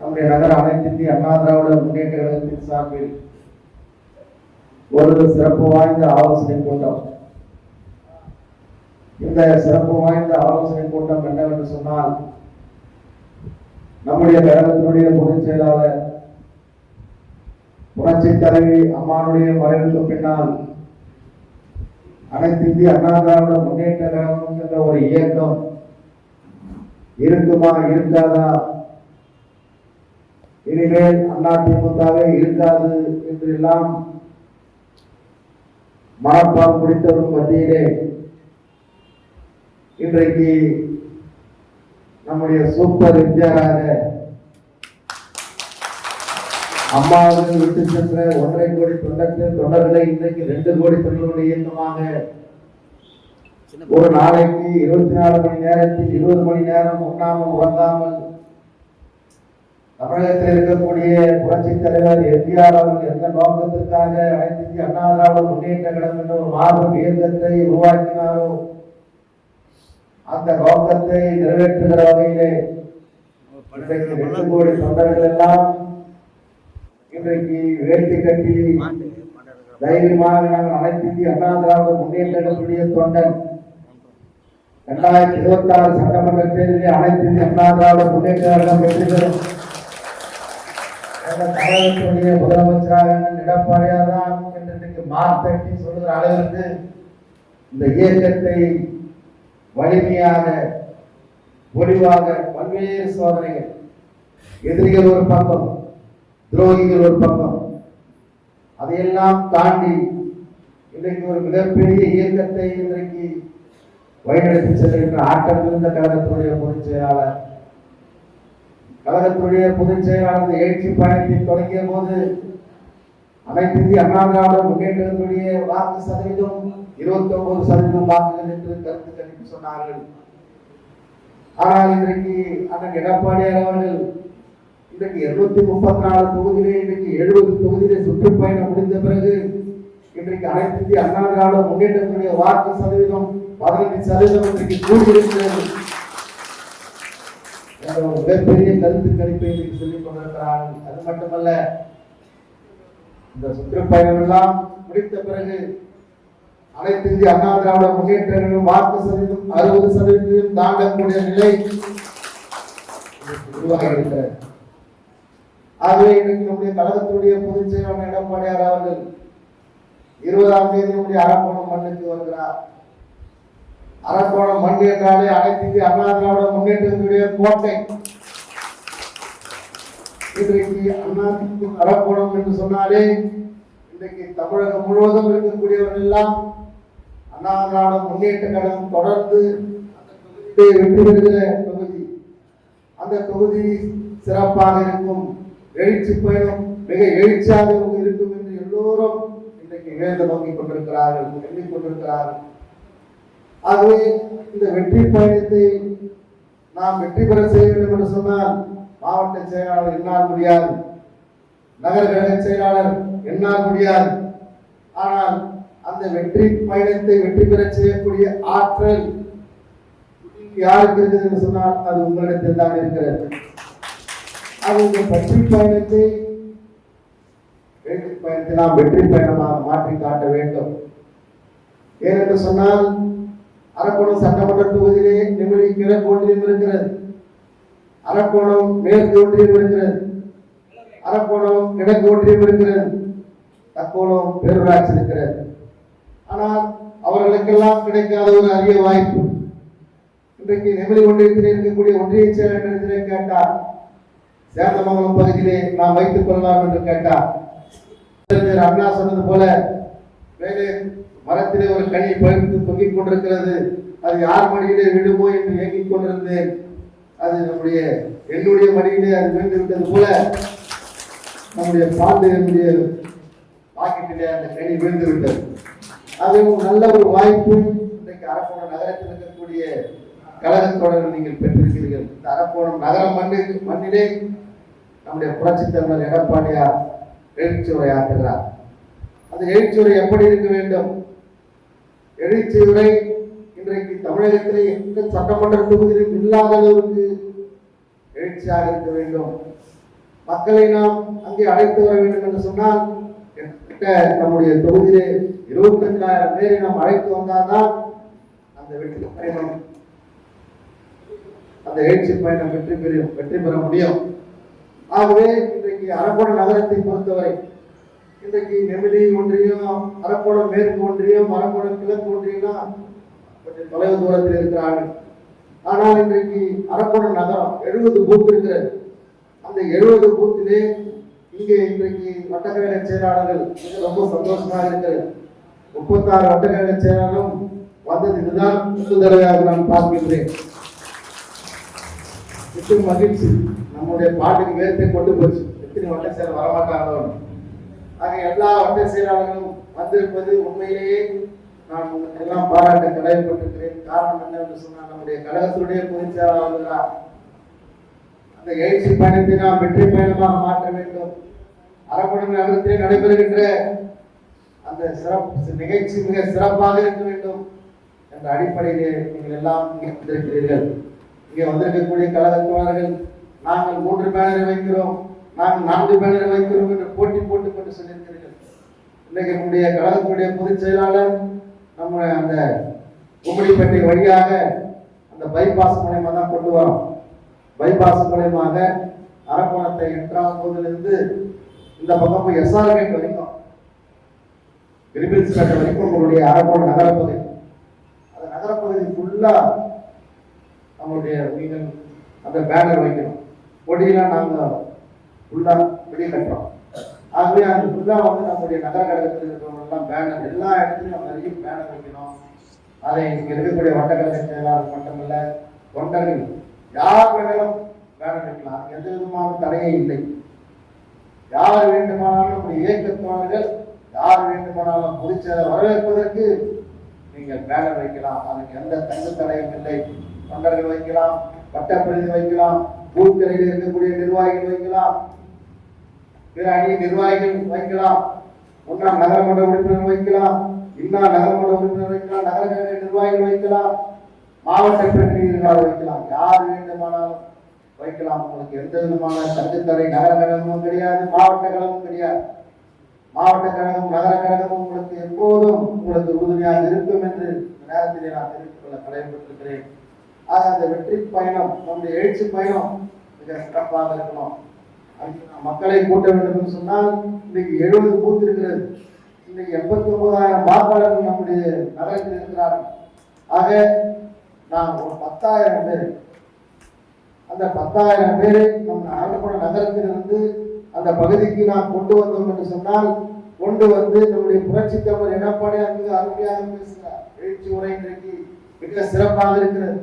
நம்முடைய நகர அனைத்திந்திய அண்ணா திராவிட முன்னேற்ற கழகத்தின் சார்பில் ஒரு சிறப்பு வாய்ந்த ஆலோசனை கூட்டம். இந்த சிறப்பு வாய்ந்த ஆலோசனை கூட்டம் என்னவென்று சொன்னால் நம்முடைய கழகத்தினுடைய பொதுச் செயலாளர் புரட்சி தலைவி அம்மானுடைய மறைவுக்கு பின்னால் அனைத்து இந்திய அண்ணா திராவிட முன்னேற்ற கழகம் என்ற ஒரு இயக்கம் இருக்குமா இருக்காதா? இனிமேல் அதிமுகவே இருக்காது என்று எல்லாம் மனப்பால் முடித்தவரும் மத்தியிலே இன்றைக்கு நம்முடைய சூப்பர் எம்ஜிஆராக அம்மாவுக்கு விட்டு சென்ற ஒன்றரை கோடி தொண்டர்கள் தொண்டர்களை இன்றைக்கு ரெண்டு கோடி தொண்டர்களுடைய இயக்கமாக ஒரு நாளைக்கு இருபத்தி நாலு மணி நேரத்தில் இருபது மணி நேரம் உண்ணாமல் உறங்காமல் தமிழகத்தில் இருக்கக்கூடிய புரட்சி தலைவர் எம்ஜிஆர் அவர்கள் எந்த நோக்கத்திற்காக அனைத்து இந்திய அண்ணா திராவிட முன்னேற்ற கழகம் என்ற ஒரு மாபெரும் இயக்கத்தை உருவாக்கினாரோ அந்த நோக்கத்தை நிறைவேற்றுகிற வகையிலே எட்டு கோடி தொண்டர்கள் எல்லாம் இன்றைக்கு வேட்டி கட்டி தைரியமாக நாங்கள் அனைத்து இந்திய அண்ணா திராவிட முன்னேற்ற கழகத்துடைய தொண்டன். இரண்டாயிரத்தி இருபத்தி ஆறு சட்டமன்ற தேர்தலில் அனைத்து இந்திய அண்ணா திராவிட முன்னேற்ற கழகம் வெற்றி பெறும். அந்த தமிழகத்துடைய முதலமைச்சராக எடப்பாடியார் தான் என்று இன்றைக்கு மார்த்தட்டி சொல்லுகிற அளவிற்கு இந்த இயக்கத்தை வலிமையாக ஒளிவாக பல்வேறு சோதனைகள் எதிரிகள் ஒரு பக்கம் துரோகிகள் ஒரு பக்கம் அதையெல்லாம் தாண்டி இன்றைக்கு ஒரு மிகப்பெரிய இயக்கத்தை இன்றைக்கு வழிநடத்தி செல்கின்ற ஆட்டம் இருந்த கழகத்துடைய பொதுச் செயலாளர் கழகத்துடைய பொதுச் செயலாளர் எழுச்சி பயணத்தை தொடங்கிய போது அனைத்து இந்திய அண்ணா திராவிட முன்னேற்றத்துடைய வாக்கு சதவீதம் இருபத்தி ஒன்பது சதவீதம் வாக்குகள் என்று கருத்து கணிப்பு சொன்னார்கள். ஆனால் இன்றைக்கு அண்ணன் எடப்பாடியார் அவர்கள் இன்றைக்கு இருநூத்தி முப்பத்தி நாலு தொகுதியிலே இன்றைக்கு எழுபது தொகுதியிலே சுற்றுப்பயணம் முடிந்த பிறகு இன்றைக்கு அனைத்து இந்திய அண்ணா திராவிட முன்னேற்றத்துடைய வாக்கு சதவீதம் பதினெட்டு சதவீதம் இன்றைக்கு கூடியிருக்கிறது. மிகப்பெரிய கருத்து கணிப்பை சொல்லிக் கொண்டிருக்கிறார்கள். அது மட்டுமல்ல இந்த சுற்றுப்பயணம் எல்லாம் முடித்த பிறகு அனைத்து இந்திய அண்ணா திராவிட முன்னேற்றங்களும் வாக்கு சதவீதம் அறுபது சதவீதம் தாண்டக்கூடிய நிலை உருவாகி இருக்கிறது. ஆகவே இன்றைக்கு நம்முடைய கழகத்துடைய பொதுச் செயலாளர் எடப்பாடியார் அவர்கள் இருபதாம் தேதி நம்முடைய அரக்கோணம் மண்ணுக்கு வருகிறார். அரக்கோணம் மண் என்றாலே அனைத்து இந்திய அண்ணா திராவிட முன்னேற்றத்துடைய கோட்டை. இன்றைக்கு அண்ணா அரக்கோணம் என்று சொன்னாலே இன்றைக்கு தமிழகம் முழுவதும் இருக்கக்கூடியவர்கள் எல்லாம் அண்ணா திராவிட முன்னேற்ற கழகம் தொடர்ந்து வெற்றி பெறுகிற தொகுதி. அந்த தொகுதி சிறப்பாக இருக்கும் எழுச்சி பயணம் மிக எழுச்சியாக இருக்கும் என்று எல்லோரும் இன்றைக்கு இழந்து நோக்கிக் கொண்டிருக்கிறார்கள் எண்ணிக்கொண்டிருக்கிறார்கள் ஆகவே இந்த வெற்றி பயணத்தை நாம் வெற்றி பெற செய்ய வேண்டும் என்று சொன்னால் மாவட்ட செயலாளர் என்னால் முடியாது நகர கழக செயலாளர் என்னால் முடியாது. ஆனால் அந்த வெற்றி பயணத்தை வெற்றி பெற செய்யக்கூடிய ஆற்றல் யாருக்கு இருக்குது என்று சொன்னால் அது உங்களிடத்தில் தான் இருக்கிறது. அது இந்த வெற்றி பயணத்தை வெற்றி பயணத்தை நாம் வெற்றி பயணமாக மாற்றி காட்ட வேண்டும். ஏனென்று சொன்னால் அரக்கோணம் சட்டமன்ற தொகுதியிலே நிமிடி கிழக்கு ஒன்றியம் இருக்கிறது அரக்கோணம் மேற்கு ஒன்றியம் இருக்கிறது அரக்கோணம் கிழக்கு ஒன்றியம் இருக்கிறது தக்கோணம் பேரூராட்சி இருக்கிறது. ஆனால் அவர்களுக்கெல்லாம் கிடைக்காத ஒரு அரிய வாய்ப்பு. இன்றைக்கு நெமிலி ஒன்றியத்தில் இருக்கக்கூடிய ஒன்றிய செயலகத்திலே கேட்டார். சேந்தமங்கலம் பகுதியிலே நாம் வைத்துக் கொள்ளலாம் என்று கேட்டார். அண்ணா சொன்னது போல மேலே மரத்திலே ஒரு கனி பகிர்ந்து தொங்கிக் கொண்டிருக்கிறது. அது யார் மடியிலே விடுமோ என்று இயங்கிக் கொண்டிருந்தேன். அது நம்முடைய என்னுடைய மடியிலே அது விழுந்து விட்டது போல நம்முடைய பாண்டு என்னுடைய பாக்கெட்டிலே அந்த கனி விழுந்து விட்டது அது நல்ல ஒரு வாய்ப்பு. இன்றைக்கு அரக்கோணம் நகரத்தில் இருக்கக்கூடிய கழகத்தோடு நீங்கள் பெற்றிருக்கிறீர்கள். இந்த அரக்கோணம் நகரம் மண்ணு மண்ணிலே நம்முடைய புரட்சித் தலைவர் எடப்பாடியார் எழுச்சி உரையாற்றுகிறார். அந்த எழுச்சியுரை எப்படி இருக்க வேண்டும்? எழுச்சியுரை இன்றைக்கு தமிழகத்திலே எந்த சட்டமன்ற தொகுதியிலும் இல்லாத அளவுக்கு எழுச்சியாக இருக்க வேண்டும். மக்களை நாம் அங்கே அழைத்து வர வேண்டும் என்று சொன்னால் நம்முடைய தொகுதியிலே இருபத்தஞ்சாயிரம் பேரை நாம் அழைத்து வந்தால்தான் அந்த வெற்றி பயணம். அந்த எழுச்சி பயணம் வெற்றி பெறும் வெற்றி பெற முடியும். ஆகவே இன்றைக்கு அரக்கோண நகரத்தை பொறுத்தவரை இன்றைக்கு நெமிலி ஒன்றியம் அரக்கோணம் மேற்கு ஒன்றியம் அரக்கோணம் கிழக்கு ஒன்றியம்லாம் கொஞ்சம் தொலைவு தூரத்தில் இருக்கிறார்கள். ஆனால் இன்றைக்கு அரக்கோணம் நகரம் எழுபது பூத் இருக்கிறது. அந்த எழுபது பூத்திலே இங்கே இன்றைக்கு வட்டக்கழக செயலாளர்கள் ரொம்ப சந்தோஷமாக இருக்கிறது. முப்பத்தாறு வட்டக்கழக செயலாளரும் வந்தது இதுதான் முதல் தடவையாக நான் பார்க்கின்றேன். மகிழ்ச்சி. நம்முடைய பாட்டுக்கு வேர்த்தை கொண்டு போச்சு. எத்தனை வட்ட செயல் வரமாட்டாங்களோ ஆக எல்லா வட்ட செயலாளர்களும் வந்திருப்பது உண்மையிலேயே நான் உங்களுக்கு எல்லாம் பாராட்ட கடமைப்பட்டிருக்கிறேன் காரணம் என்னவென்று சொன்னால் நம்முடைய கழகத்தினுடைய பொதுச் செயலாளர்களாக அந்த எழுச்சி பயணத்தை நாம் வெற்றி பயணமாக மாற்ற வேண்டும். அரக்கோணம் நகரத்திலே நடைபெறுகின்ற அந்த சிறப்பு நிகழ்ச்சி மிக சிறப்பாக இருக்க வேண்டும் என்ற அடிப்படையிலே நீங்கள் எல்லாம் இங்கே வந்திருக்கிறீர்கள். இங்கே வந்திருக்கக்கூடிய கழகத்தோழர்கள் நாங்கள் மூன்று பேனரை வைக்கிறோம். நாங்கள் நான்கு பேரை வைக்கிறோம் என்று போட்டி போட்டுக் கொண்டு சொல்லியிருக்கிறீர்கள். இன்னைக்கு நம்முடைய கழகத்தினுடைய பொதுச் செயலாளர் நம்ம அந்த கும்படிப்பேட்டை வழியாக அந்த பைபாஸ் மூலயமா தான் கொண்டு வரோம். பைபாஸ் மூலயமாக அரக்கோணத்தை எட்டாம் போதிலிருந்து இந்த பக்கம் போய் எஸ்ஆர்கேட் வரைக்கும் கிரிபில்ஸ் கட்ட வரைக்கும் உங்களுடைய அரக்கோணம் நகரப்பகுதி. அந்த நகரப்பகுதி ஃபுல்லா நம்மளுடைய நீங்கள் அந்த பேனர் வைக்கணும். கொடியெல்லாம் நாங்கள் ஃபுல்லா வெளியே கட்டுறோம். ஆகவே அந்த ஃபுல்லா வந்து நம்முடைய நகர கழகத்தில் இருக்கிறவங்கெல்லாம் பேனர் எல்லா இடத்துலையும் நம்ம நிறைய பேனர் வைக்கணும். அதை இங்க இருக்கக்கூடிய வட்டக்கழக செயலாளர் மட்டுமல்ல தொண்டர்கள் யார் வேணாலும் பேனர் வைக்கலாம். எந்த விதமான தடையே இல்லை. யார் வேண்டுமானாலும் நம்முடைய இயக்கத்தோழர்கள் யார் வேண்டுமானாலும் பொதுச்செயலை வரவேற்பதற்கு நீங்கள் பேனர் வைக்கலாம். அதுக்கு எந்த தங்கு தடையும் இல்லை. தொண்டர்கள் வைக்கலாம் வட்டப்பிரதி வைக்கலாம். பூத்தரையில் இருக்கக்கூடிய நிர்வாகிகள் வைக்கலாம். பிற அணி நிர்வாகிகள் வைக்கலாம். ஒன்றா நகரமன்ற உறுப்பினர் வைக்கலாம். இன்னா நகரமன்ற உறுப்பினர் வைக்கலாம். நகர நிர்வாகிகள் வைக்கலாம். மாவட்ட பிரதிநிதிகளாக வைக்கலாம். யார் வேண்டுமானாலும் வைக்கலாம். உங்களுக்கு எந்த விதமான தங்குத்தடை நகர கழகமும் கிடையாது மாவட்ட கழகமும் கிடையாது. மாவட்ட கழகம் நகர கழகமும் உங்களுக்கு எப்போதும் உங்களுக்கு உறுதுணையாக இருக்கும் என்று நேரத்திலே நான் தெரிவித்துக் கொள்ள கடமைப்பட்டிருக்கிறேன் ஆக அந்த வெற்றி பயணம். நம்முடைய எழுச்சி பயணம் மிக சிறப்பாக இருக்கணும். மக்களை கூட்ட வேண்டும் என்று சொன்னால் இன்னைக்கு எழுபது பூத்து இருக்கிறது. இன்னைக்கு எண்பத்தி ஒன்பதாயிரம் வாக்காளர்கள் நம்முடைய நகரத்தில் இருக்கிறார்கள். ஆக நாம் ஒரு பத்தாயிரம் பேர். அந்த பத்தாயிரம் பேரை நம் அரக்கோண நகரத்திலிருந்து அந்த பகுதிக்கு நாம் கொண்டு வந்தோம் என்று சொன்னால் கொண்டு வந்து நம்முடைய புரட்சி தலைவர் எடப்பாடி அங்கு அருமையாக பேசுகிறார். எழுச்சி உரை இன்றைக்கு மிக சிறப்பாக இருக்கிறது.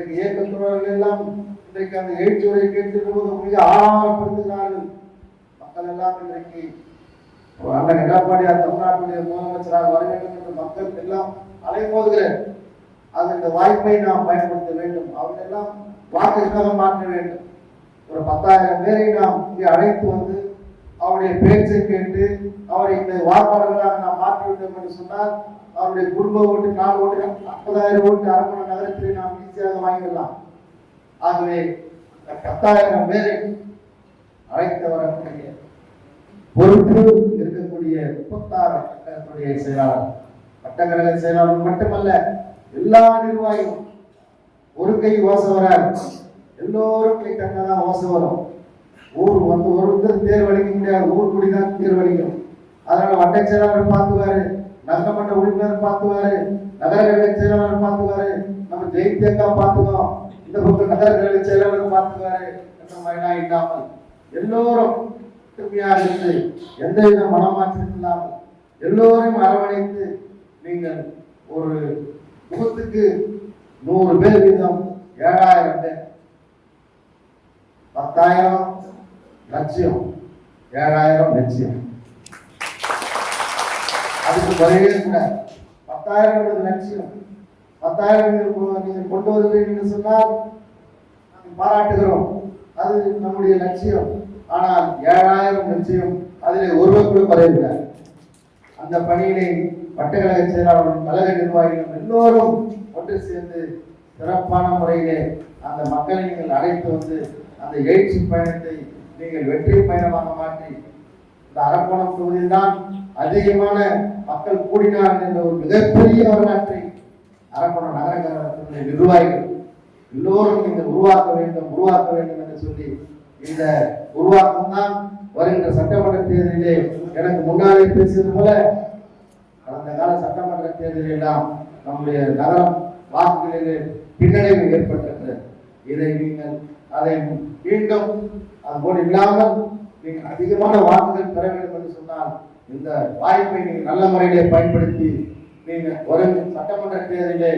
இன்றைக்கு இயக்கத்துறவர்கள் எல்லாம் இன்றைக்கு அந்த எழுச்சி உரை கேட்டிருக்கும் போது மிக ஆழப்படுத்துகிறார்கள் மக்கள் எல்லாம் இன்றைக்கு அண்ணன் எடப்பாடியார் தமிழ்நாட்டுடைய முதலமைச்சராக வர வேண்டும் என்று மக்கள் எல்லாம் அலைமோதுகிறேன் அது இந்த வாய்ப்பை நாம் பயன்படுத்த வேண்டும். அவர்களெல்லாம் வாக்குக்காக மாற்ற வேண்டும். ஒரு பத்தாயிரம் பேரை நாம் இங்கே அழைத்து வந்து அவருடைய பேச்சை கேட்டு அவரை இந்த வாக்காளர்களாக நாம் மாற்றி விட்டோம் என்று சொன்னால் அவருடைய குடும்ப ஓட்டு நாலு ஓட்டு ஐம்பதாயிரம் ஓட்டு அரக்கோண நகரத்திலே நாம் ஈஸியாக வாங்கிடலாம். ஆகவே பத்தாயிரம் பேரை அழைத்து வரக்கூடிய பொறுப்பு இருக்கக்கூடிய முப்பத்தாறு வட்டக்கழகத்துடைய செயலாளர் வட்டக்கழக செயலாளர் மட்டுமல்ல எல்லா நிர்வாகிகளும் ஒரு கை ஓசை வராது. எல்லோரும் கை தங்கதான் ஓசை வரும். ஊர் வந்து ஒருத்தர் தேர்வழிக்க முடியாது ஊர் குடி தான் தேர் அதனால வட்ட செயலாளர் பார்த்துவாரு. நகரமன்ற உறுப்பினர் பார்த்துவாரு. நகர கழக செயலாளர் பார்த்துவாரு. நம்ம ஜெயித்தேக்கா பார்த்துக்கோம். இந்த பக்கம் நகர கழக செயலாளர் பார்த்துவாரு இல்லாமல் எல்லோரும் திருப்தியாக இருந்து எந்தவித மனமாற்றம் இல்லாமல் எல்லோரையும் அரவணைத்து நீங்கள் ஒரு முகத்துக்கு நூறு பேர் வீதம் ஏழாயிரம் பேர். பத்தாயிரம் லட்சியம் ஏழாயிரம் லட்சியம். அதுக்கு குறையவே கூடாது பத்தாயிரம் என்பது லட்சியம் பத்தாயிரம் நீங்கள் நீங்கள் கொண்டு வருகிறீர்கள் என்று சொன்னால் நாங்கள் பாராட்டுகிறோம். அது நம்முடைய லட்சியம். ஆனால் ஏழாயிரம் லட்சியம் அதில் ஒருவர் கூட குறையக்கூடாது அந்த பணியினை வட்டக்கழக செயலாளரும் கழக நிர்வாகிகளும் எல்லோரும் ஒன்று சேர்ந்து சிறப்பான முறையிலே அந்த மக்களை நீங்கள் அழைத்து வந்து அந்த எழுச்சி பயணத்தை நீங்கள் வெற்றி பயணமாக மாற்றி இந்த அரக்கோணம் தொகுதியில் தான் அதிகமான மக்கள் கூடினார்கள் என்ற ஒரு மிகப்பெரிய வரலாற்றை அரக்கோணம் நகரங்களுடைய நிர்வாகிகள் எல்லோரும் நீங்கள் உருவாக்க வேண்டும் உருவாக்க வேண்டும் என்று சொல்லி இந்த உருவாக்கம் தான் வருகின்ற சட்டமன்ற தேர்தலிலே எனக்கு முன்னாலே பேசியது போல கடந்த கால சட்டமன்ற தேர்தலெல்லாம் எல்லாம் நம்முடைய நகரம் வாக்குகளிலே பின்னடைவு ஏற்பட்டிருக்கிறது. இதை நீங்கள் அதை மீண்டும் அதுபோல் இல்லாமல் நீங்கள் அதிகமான வாக்குகள் பெற வேண்டும் என்று சொன்னால் இந்த வாய்ப்பை நீங்கள் நல்ல முறையிலே பயன்படுத்தி நீங்கள் வரும் சட்டமன்ற தேர்தலிலே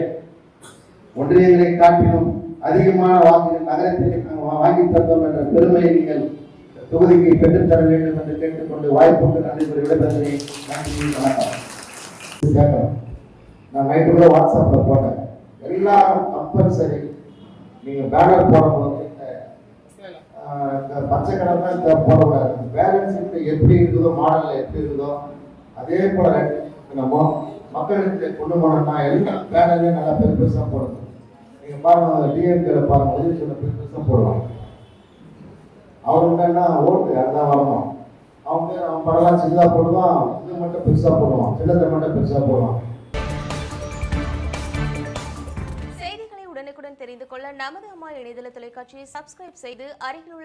ஒன்றியங்களை காட்டிலும் அதிகமான வாக்குகள் நகரத்திலே நாங்கள் வாங்கி தந்தோம் என்ற பெருமையை நீங்கள் தொகுதிக்கு பெற்றுத்தர வேண்டும் என்று கேட்டுக்கொண்டு வாய்ப்புக்கு நன்றி பெற விடைபெறுகிறேன். நன்றி வணக்கம். கேட்கணும். நான் நைட்டு கூட வாட்ஸ்அப்பில் போட்டேன். எல்லாரும் கம்பல்சரி நீங்கள் பேனர் போடும்போது பச்சை கலர் தான் இந்த போடக்கூடாது பேலன்ஸ் எப்படி இருக்குதோ மாடலில் எப்படி இருக்குதோ அதே போல நம்ம மக்களுக்கு கொண்டு போனோம்னா எல்லா பேனர்லையும் நல்லா பெரு பெருசாக போடணும். நீங்கள் பாருங்க டிஎம்கேல பாருங்க உதவி சொன்ன பெரு பெருசாக போடலாம். என்ன ஓட்டு அதுதான் வரணும். அவங்க அவன் படம்லாம் சின்னதாக போடுவான் இது மட்டும் பெருசாக போடுவான் சின்னதை மட்டும் பெருசாக போடுவான். செய்திகளை உடனுக்குடன் தெரிந்து கொள்ள நமது அம்மா இணையதள தொலைக்காட்சியை சப்ஸ்கிரைப் செய்து அருகில்